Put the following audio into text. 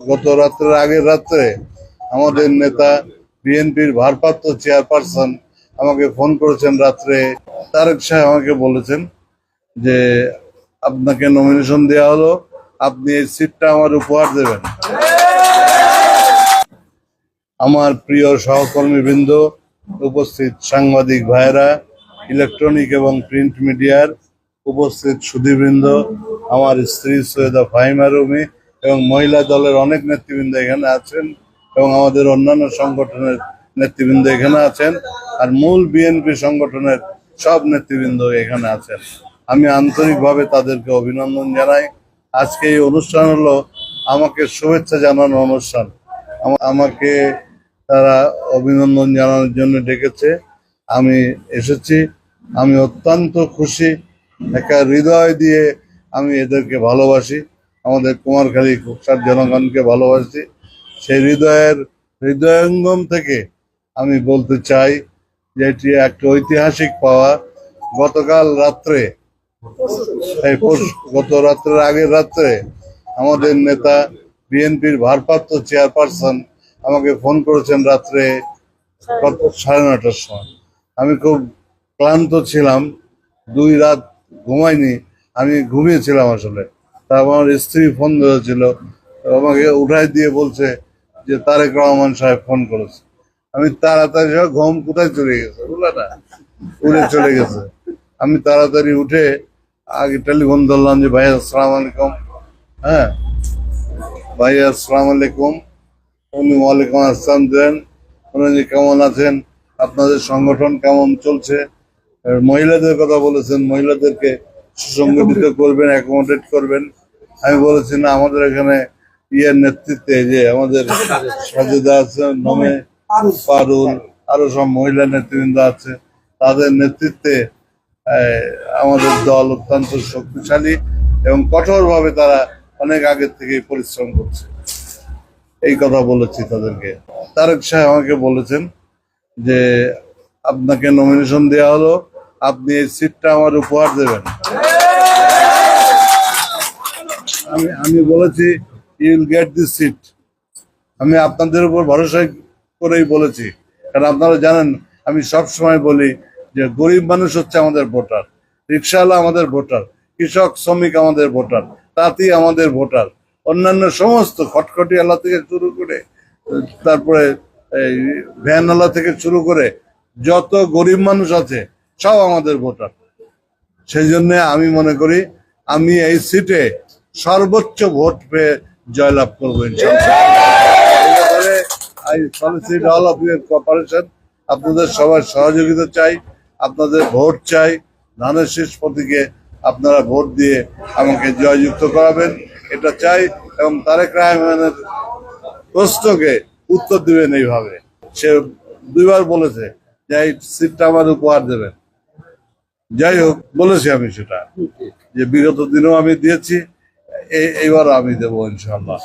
গত রাত্রের আগের রাত্রে আমাদের নেতা বিএনপির ভারপ্রাপ্ত চেয়ারপারসন আমাকে ফোন করেছেন রাত্রে। তারেক সাহেব আমাকে বলেছেন যে, আপনাকে নমিনেশন দেওয়া হলো, আপনি এই সিটটা আমার উপহার দেবেন। আমার প্রিয় সহকর্মীবৃন্দ, উপস্থিত সাংবাদিক ভাইরা ইলেকট্রনিক এবং প্রিন্ট মিডিয়ার উপস্থিত সুধীবৃন্দ, আমার স্ত্রী সৈয়দা ফাহিমা রুমি এবং মহিলা দলের অনেক নেতৃবৃন্দ এখানে আছেন এবং আমাদের অন্যান্য সংগঠনের নেতৃবৃন্দ এখানে আছেন। আর মূল বিএনপি সংগঠনের সব নেতৃবৃন্দ এখানে আছেন। আমি আন্তরিকভাবে তাদেরকে অভিনন্দন জানাই। আজকে এই অনুষ্ঠান হলো আমাকে শুভেচ্ছা জানানোর অনুষ্ঠান। আমা- আমাকে তারা অভিনন্দন জানানোর জন্য ডেকেছে। আমি এসেছি। আমি অত্যন্ত খুশি। একটা হৃদয় দিয়ে আমি এদেরকে ভালোবাসি। আমাদের কুমারখালী কুকসার জনগণকে ভালোবাসি। সেই হৃদয়ের হৃদয়ঙ্গম থেকে আমি বলতে চাই যে এটি একটা ঐতিহাসিক পাওয়া। গতকাল রাত্রে, এই গত রাত্রের আগের রাত্রে আমাদের নেতা বিএনপির ভারপ্রাপ্ত চেয়ারপারসন আমাকে ফোন করেছেন রাত্রে সাড়ে নটার সময়। আমি খুব ক্লান্ত ছিলাম, দুই রাত ঘুমাইনি, আমি ঘুমিয়েছিলাম আসলে। তারপর আমার স্ত্রী ফোন ধরেছিল। আমাকে উঠাই দিয়ে বলছে যে, তারেক রহমান সাহেব ফোন করেছে। আমি তাড়াতাড়ি সব ঘুম কোথায় চলে গেছে বুঝলে না উড়ে চলে গেছে। আমি তাড়াতাড়ি উঠে আগে টেলিফোন ধরলাম যে ভাই আসসালাম আলাইকুম। হ্যাঁ? ভাই আসসালাম আলাইকুম। উনি, ওয়ালাইকুম আসসালাম দেন। উনি কেমন আছেন? আপনাদের সংগঠন কেমন চলছে? মহিলাদের কথা বলেছেন। মহিলাদেরকে সুসংগঠিত করবেন অ্যাকোমোডেট করবেন। আমি বলেছি, না, আমাদের এখানে ইয়ের নেতৃত্বে যে আমাদের সাজেদা আছে, নমে পারুল, আরও সব মহিলা নেতৃবৃন্দ আছে, তাদের নেতৃত্বে আমাদের দল অত্যন্ত শক্তিশালী এবং কঠোরভাবে তারা অনেক আগের থেকেই পরিশ্রম করছে। এই কথা বলেছি তাদেরকে। তারেক সাহেব আমাকে বলেছেন যে, আপনাকে নমিনেশন দেওয়া হলো, আপনি এই সিটটা আমার উপহার দেবেন। আমি আমি বলেছি ইউল গেট দি সিট আমি আপনাদের উপর ভরসা করেই বলেছি। কারণ আপনারা জানেন, আমি সব সময় বলি যে গরিব মানুষ হচ্ছে আমাদের ভোটার রিক্সাওয়ালা আমাদের ভোটার, কৃষক, শ্রমিক আমাদের ভোটার, তাঁতি আমাদের ভোটার, অন্যান্য সমস্ত খটখটিওয়ালা থেকে শুরু করে, তারপরে এই ভ্যানওয়ালা থেকে শুরু করে যত গরিব মানুষ আছে, সব আমাদের ভোটার। সেই জন্য আমি মনে করি, আমি এই সিটে সর্বোচ্চ ভোট পেয়ে জয়লাভ করব of your আপনাদের সবার সহযোগিতা চাই, আপনাদের ভোট চাই। ধানের শীষ প্রতীকে আপনারা ভোট দিয়ে আমাকে জয়যুক্ত করাবেন। এটা চাই এবং তারেক রহমানের প্রশ্নকে উত্তর দেবেন এইভাবে। সে দুইবার বলেছে যে এই সিটটা আমার উপহার দেবেন। যাই হোক, বলেছি আমি সেটা। যে বিগত দিনেও আমি দিয়েছি E, Eyvar abi de bu inşallah.